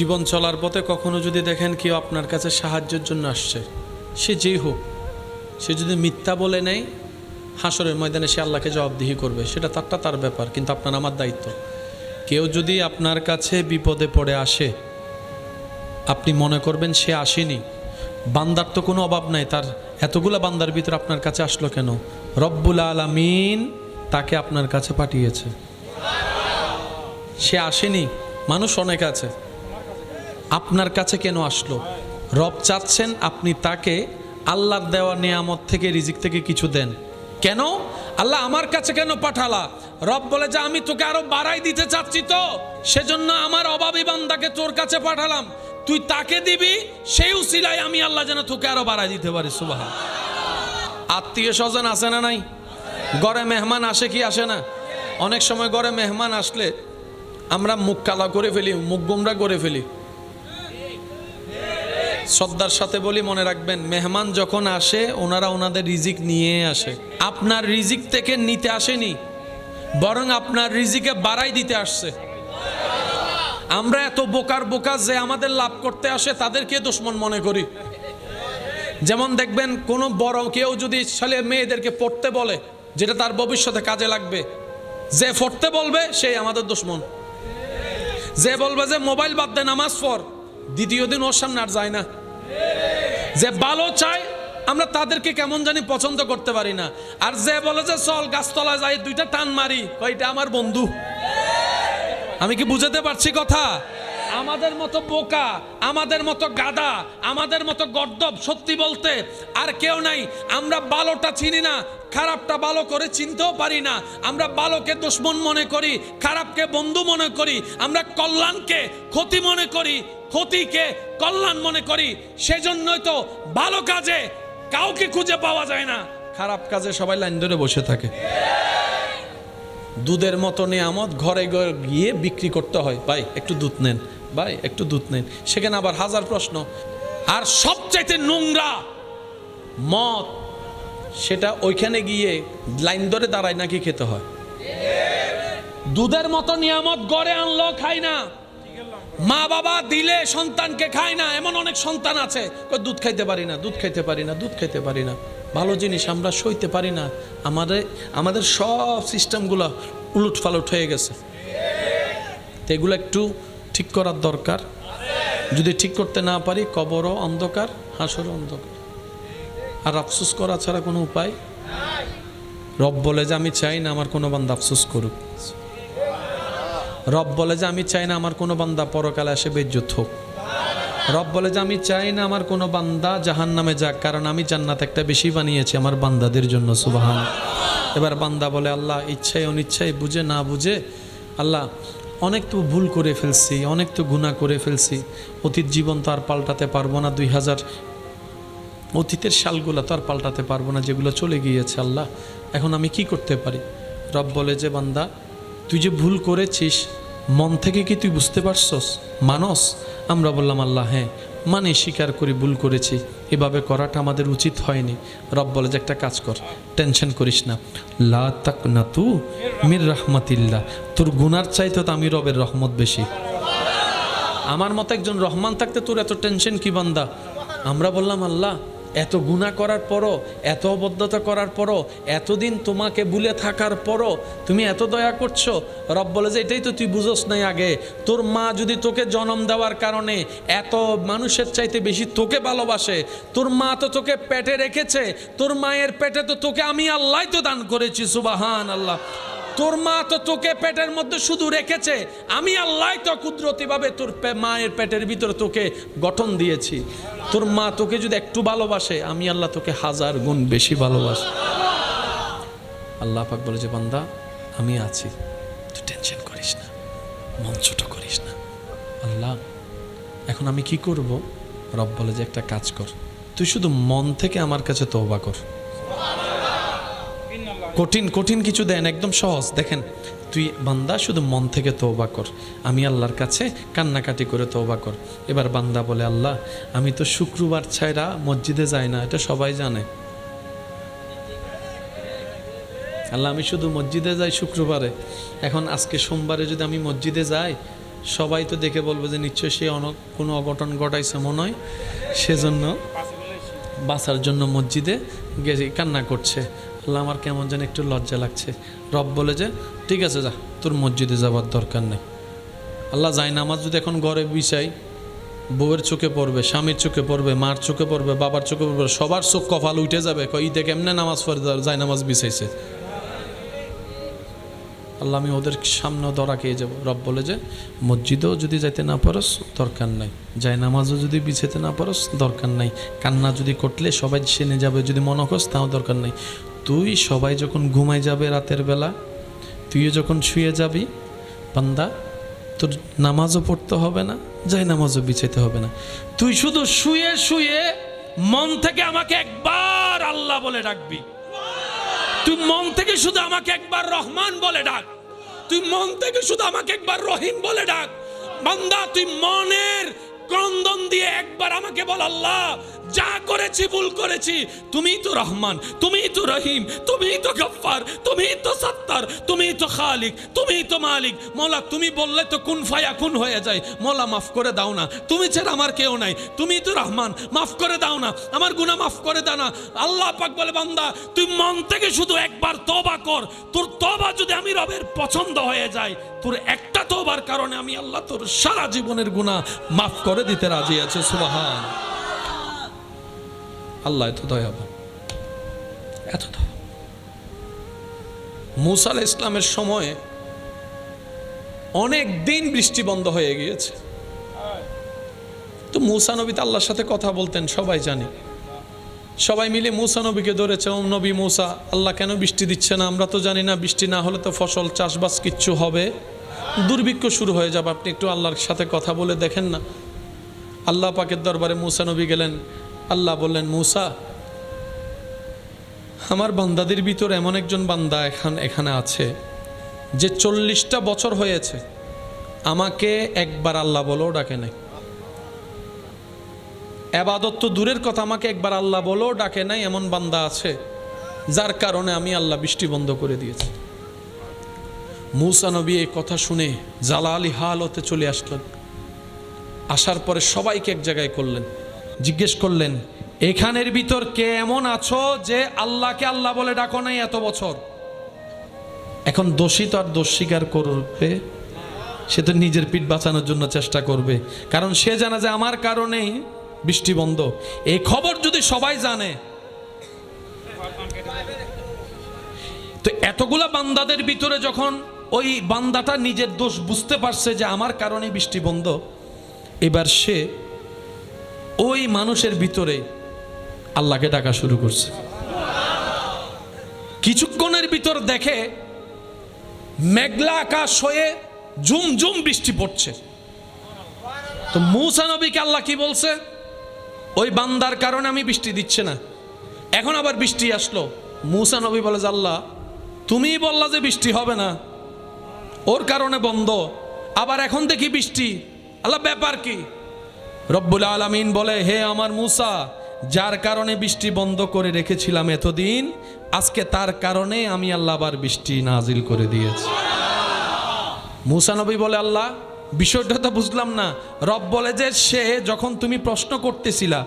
জীবন চলার পথে কখনো যদি দেখেন কেউ আপনার কাছে সাহায্যের জন্য আসছে, সে যেই হোক, সে যদি মিথ্যা বলে নেয় হাসরের ময়দানে সে আল্লাহকে জবাবদিহি করবে, সেটা তারটা তার ব্যাপার, কিন্তু আপনার আমার দায়িত্ব। কেউ যদি আপনার কাছে বিপদে পড়ে আসে, আপনি মনে করবেন সে আসেনি। বান্দার তো কোনো অভাব নাই, তার এতগুলা বান্দার ভিতরে আপনার কাছে আসলো কেন? রব্বুল আলামিন তাকে আপনার কাছে পাঠিয়েছে। সে আসেনি, মানুষ অনেক আছে। আপনার কাছে কেন আসলো? রব চাচ্ছেন আপনি তাকে আল্লাহর দেওয়া নিয়ামত থেকে, রিজিক থেকে কিছু দেন। কেন? আল্লাহ আমার কাছে কেন পাঠালা? রব বলে, যে আমি তোকে আরও বাড়াই দিতে চাচ্ছি তো, সেজন্য আমার অভাবী বান্দাকে তোর কাছে পাঠালাম। তুই তাকে দিবি, সেই উসিলায় আমি আল্লাহ যেন তোকে আরও বাড়াই দিতে পারি। সুবাহ আত্মীয় স্বজন আসে না নাই? ঘরে মেহমান আসে কি আসে না? অনেক সময় ঘরে মেহমান আসলে আমরা মুখ কালা করে ফেলি, মুখ গুমরা করে ফেলি। শ্রদ্ধার সাথে বলি, মনে রাখবেন, মেহমান যখন আসে, ওনারা ওনাদের রিজিক নিয়ে আসে। আপনার রিজিক থেকে নিতে আসেনি, বরং আপনার রিজিকে বাড়াই দিতে আসছে। আমরা এত বোকার বোকা যে আমাদের লাভ করতে আসে, তাদেরকে দুশ্মন মনে করি। যেমন দেখবেন, কোনো বড় কেউ যদি ছেলে মেয়েদেরকে পড়তে বলে, যেটা তার ভবিষ্যতে কাজে লাগবে, যে পড়তে বলবে, সেই আমাদের দুশ্মন। যে বলবে যে, মোবাইল বাদ দে, নামাজ পড়। দ্বিতীয় দিন ওর সামনে আর যায় না। যে ভালো চায়, আমরা তাদেরকে কেমন জানি পছন্দ করতে পারি না। আর যে বলে যে, চল গাছতলায় যাই, দুইটা টান মারি। কয়টা আমার বন্ধু। আমি কি বুঝাতে পারছি কথা? আমাদের মতো বোকা, আমাদের মতো গাদা আমাদের মতো গর্দব সত্যি বলতে আর কেউ নাই। আমরা ভালোটা চিনি না, খারাপটা ভালো করে চিনতেও পারি না। আমরা ভালোকে দুশ্মন মনে করি, খারাপকে বন্ধু মনে করি। আমরা কল্যাণকে ক্ষতি মনে করি, ক্ষতিকে কল্যাণ মনে করি। সেজন্যই তো ভালো কাজে কাউকে খুঁজে পাওয়া যায় না। খারাপ কাজে সবাই লাইন ধরে বসে থাকে। দুধের মতো নিয়ামত ঘরে ঘরে গিয়ে বিক্রি করতে হয়। ভাই, একটু দুধ নেন। ভাই, একটু দুধ নেন। সেখানে আবার হাজার প্রশ্ন। আর সবচাইতে নোংরা মদ, সেটা ওইখানে গিয়ে লাইন ধরে দাঁড়ায় নাকি খেতে হয়? দুধের মতো নিয়ামত গড়ে আনলো খাই না। মা বাবা দিলে সন্তানকে খায় না। এমন অনেক সন্তান আছে। দুধ খাইতে পারি না, দুধ খাইতে পারি না, দুধ খাইতে পারি না। ভালো জিনিস, আমরা সইতে পারি না। আমাদের আমাদের সব সিস্টেমগুলো উলুট ফালুট হয়ে গেছে। তো এগুলো একটু ঠিক করার দরকার। যদি ঠিক করতে না পারি, কবরও অন্ধকার, হাসরও অন্ধকার। আর আফসুস করা ছাড়া কোনো উপায়? রব বলে যে, আমি চাই না আমার কোনো বান্ধব আফসুস করুক। রব বলে যে, আমি চাই না আমার কোনো বান্দা পরকালে এসে বেজ্জত হোক। রব বলে যে, আমি চাই না আমার কোনো বান্দা জাহান নামে যাক, কারণ আমি জান্নাত একটা বেশি বানিয়েছি আমার বান্দাদের জন্য, সুবাহান। এবার বান্দা বলে, আল্লাহ, ইচ্ছায় অনিচ্ছায় বুঝে না বুঝে, আল্লাহ অনেক তো ভুল করে ফেলছি, অনেক তো গুণা করে ফেলছি। অতীত জীবন তো আর পাল্টাতে পারব না, দুই হাজার অতীতের সালগুলো তো আর পাল্টাতে পারব না, যেগুলো চলে গিয়েছে আল্লাহ। এখন আমি কি করতে পারি? রব বলে যে, বান্দা, তুই যে ভুল করেছিস, মন থেকে কি তুই বুঝতে পারছস? মানস? আমরা বললাম, আল্লাহ হ্যাঁ। মানে স্বীকার করি, ভুল করেছি। এভাবে করাটা আমাদের উচিত হয়নি। রব বলে যে, একটা কাজ কর, টেনশন করিস না। লা তাক না তু মির রহমতিল্লা তোর গুনার চাইতে তো আমি রবের রহমত বেশি। আমার মতো একজন রহমান থাকতে তোর এত টেনশন কি বান্দা? আমরা বললাম, আল্লাহ এত গুণা করার পরও, এত অবদ্ধতা করার পরও, এতদিন তোমাকে ভুলে থাকার পরও তুমি এত দয়া করছ। রব বলে যে, এটাই তো তুই বুঝোস নাই আগে। তোর মা যদি তোকে জন্ম দেওয়ার কারণে এত মানুষের চাইতে বেশি তোকে ভালোবাসে, তোর মা তো তোকে পেটে রেখেছে, তোর মায়ের পেটে তো তোকে আমি আল্লাহ তো দান করেছি সুবাহান আল্লাহ তোর মা তো তোকে পেটের মধ্যে শুধু রেখেছে। আমি আল্লাহ তো কুদরতিভাবে তোর মায়ের পেটের ভিতরে তোকে গঠন দিয়েছি। তোর মা তোকে যদি একটু ভালোবাসে, আমি আল্লাহ তোকে হাজার গুণ বেশি ভালোবাসি। আল্লাহ পাক বলে যে, বান্দা, আমি আছি। তুই টেনশন করিস না, মন ছোট করিস না। আল্লাহ, এখন আমি কি করব? রব বলে যে, একটা কাজ কর। তুই শুধু মন থেকে আমার কাছে তওবা কর। কঠিন কঠিন কিছু দেন, একদম সহজ। দেখেন, তুই বান্দা, শুধু মন থেকে তওবা কর। আমি আল্লাহর কাছে কান্নাকাটি করে তওবা কর। এবার বান্দা বলে, আল্লাহ, আমি তো শুক্রবার ছাইরা মসজিদে যাই না, এটা সবাই জানে। আল্লাহ, আমি শুধু মসজিদে যাই শুক্রবারে। এখন আজকে সোমবারে যদি আমি মসজিদে যাই, সবাই তো দেখে বলবে যে নিশ্চয়ই সে অন কোনো অঘটন ঘটাইছে মনে হয়। সেজন্য বাঁচার জন্য মসজিদে কান্না করছে। আল্লাহ আমার কেমন যেন একটু লজ্জা লাগছে। রব বলে যে, ঠিক আছে যা, তোর মসজিদে যাবার দরকার নেই। আল্লাহ যায় নামাজ যদি এখন ঘরে বিষাই বউয়ের চোখে পড়বে, স্বামীর চোখে পড়বে, মার চোখে পড়বে, বাবার চোখে পড়বে, সবার চোখ কপাল উঠে যাবে কই ঈদে কেমনে নামাজ পড়ে যায় নামাজ বিছাইছে। আল্লাহ আমি ওদের সামনেও ধরা খেয়ে যাব। রব বলে যে, মসজিদেও যদি যাইতে না পারস, দরকার নাই। যায় নামাজও যদি বিছাইতে না পারস, দরকার নাই। কান্না যদি করলে সবাই সেনে যাবে, যদি মনে করস তাও দরকার নাই। তুই সবাই যখন ঘুমাই যাবে রাতের বেলা, তুইও যখন শুয়ে যাবি, বান্দা, তোর নামাজও পড়তে হবে না, যাই নামাজও বিছাইতে হবে না। তুই শুধু শুয়ে শুয়ে মন থেকে আমাকে একবার আল্লাহ বলে ডাকবি। তুই মন থেকে শুধু আমাকে একবার রহমান বলে ডাক। তুই মন থেকে শুধু আমাকে একবার রহিম বলে ডাক। বান্দা, তুই মনের ক্রন্দন দিয়ে একবার আমাকে বল, আল্লাহ, যা করেছি, ভুল করেছি, তুমিই তো রহমান, তুমিই তো রহিম, তুমিই তো গফফার, তুমিই তো সত্তার, তুমিই তো খালিক, তুমিই তো মালিক। মোলা, তুমি বললে তো কুন ফায়া কুন হয়ে যায়। মোলা, মাফ করে দাও না। তুমি ছাড়া আমার কেউ নাই। তুমিই তো রহমান, মাফ করে দাও না। আমার গুনাহ মাফ করে দাও না। আল্লাহ পাক বলে, বান্দা, তুই মন থেকে শুধু একবার তবা কর। তোর তবা যদি আমি রবের পছন্দ হয়ে যায়, তোর একটা তোবার কারণে আমি আল্লাহ তোর সারা জীবনের গুনাহ মাফ করে দিতে রাজি আছে? সুবহান। আল্লাহ এত দয়াবান। এত দয়া। মুসা ইসলামের সময়ে অনেক দিন বৃষ্টি বন্ধ হয়ে গিয়েছে। তো মুসা নবী তো আল্লাহর সাথে কথা বলতেন, সবাই জানে। সবাই মিলে মুসা নবীকে ধরেছে, ও নবী মুসা, আল্লাহ কেন বৃষ্টি দিচ্ছে না? আমরা তো জানি না, বৃষ্টি না হলে তো ফসল চাষবাস কিচ্ছু হবে। দুর্ভিক্ষ শুরু হয়ে যাবে। আপনি একটু আল্লাহর সাথে কথা বলে দেখেন না। আল্লাহ পাকের দরবারে মুসা নবী গেলেন। আল্লাহ বললেন, মুসা, আমার বান্দাদের ভিতর এমন একজন বান্দা এখান এখানে আছে, যে চল্লিশটা বছর হয়েছে, আমাকে একবার আল্লাহ বলেও ডাকে নাই। এবাদত তো দূরের কথা, আমাকে একবার আল্লাহ বলেও ডাকে নাই এমন বান্দা আছে, যার কারণে আমি আল্লাহ বৃষ্টি বন্ধ করে দিয়েছি। মুসা নবী এই কথা শুনে জালা আলী হালতে চলে আসলেন। আসার পরে সবাইকে এক জায়গায় করলেন। জিজ্ঞেস করলেন, এখানের ভিতর কে এমন আছো যে আল্লাহকে আল্লাহ বলে ডাকো নাই এত বছর? এখন দোষী তো আর দোষ স্বীকার করবে, সে তো নিজের পিঠ বাঁচানোর জন্য চেষ্টা করবে। কারণ সে জানা যে আমার কারণেই বৃষ্টি বন্ধ। এই খবর যদি সবাই জানে, তো এতগুলা বান্দাদের ভিতরে যখন ওই বান্দাটা নিজের দোষ বুঝতে পারছে যে আমার কারণে বৃষ্টি বন্ধ এবার সে ওই মানুষের ভিতরে আল্লাহকে ডাকা শুরু করছে। কিছুক্ষণের ভিতর দেখে মেঘলা আকাশ হয়ে ঝুম ঝুম বৃষ্টি পড়ছে। তো মৌসা নবীকে আল্লাহ কি বলছে? ওই বান্দার কারণে আমি বৃষ্টি দিচ্ছে না। এখন আবার বৃষ্টি আসলো। মুসা নবী বলে, যে আল্লাহ, তুমিই বললা যে বৃষ্টি হবে না। ওর কারণে বন্ধ। আবার এখন দেখি বৃষ্টি আল্লাহ, ব্যাপার কি? রব্বুল আলামিন বলে, হে আমার মুসা, যার কারণে বৃষ্টি বন্ধ করে রেখেছিলাম এতদিন, আজকে তার কারণে আমি আল্লাহ আবার বৃষ্টি নাজিল করে দিয়েছি। মুসা নবী বলে, আল্লাহ, বিষয়টা তো বুঝলাম না। রব বলে যে, সে যখন তুমি প্রশ্ন করতেছিলা,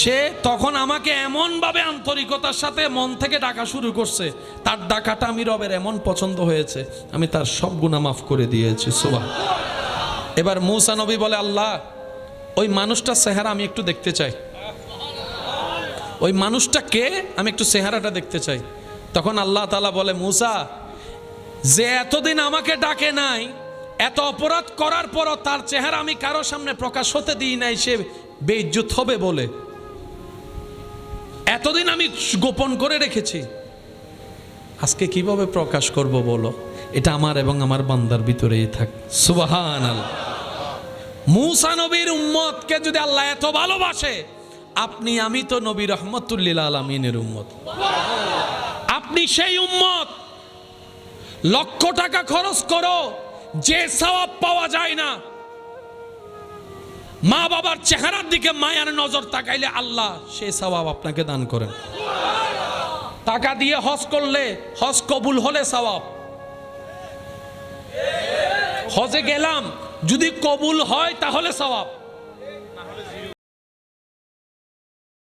সে তখন আমাকে এমনভাবে আন্তরিকতার সাথে মন থেকে ডাকা শুরু করছে, তার ডাকাটা আমি রবের এমন পছন্দ হয়েছে, আমি তার সব গুণা মাফ করে দিয়েছি সোবা এবার মুসা নবী বলে, আল্লাহ, ওই মানুষটার চেহারা আমি একটু দেখতে চাই। ওই মানুষটা কে? আমি একটু চেহারাটা দেখতে চাই। তখন আল্লাহ তালা বলে, মুসা, যে এতদিন আমাকে ডাকে নাই, এত অপরাধ করার পরও তার চেহারা আমি কারও সামনে প্রকাশ হতে দিই নাই, সে বেইজ্জত হবে বলে। এতদিন আমি গোপন করে রেখেছি। আজকে কীভাবে প্রকাশ করব বলো? এটা আমার এবং আমার বান্দার ভিতরেই থাক। সুবাহান মুসা নবীর উম্মতকে যদি আল্লাহ এত ভালোবাসে, আপনি, আমি তো নবী রহমতুল্লিল আলমিনের উম্মত। আপনি সেই উম্মত, লক্ষ টাকা খরচ করো, যে সওয়াব পাওয়া যায় না। মা বাবার চেহারার দিকে মায়ার নজর তাকাইলে আল্লাহ সে সওয়াব আপনাকে দান করেন। টাকা দিয়ে হজ করলে, হজ কবুল হলে সওয়াব। হজে গেলাম যদি কবুল হয় তাহলে সওয়াব।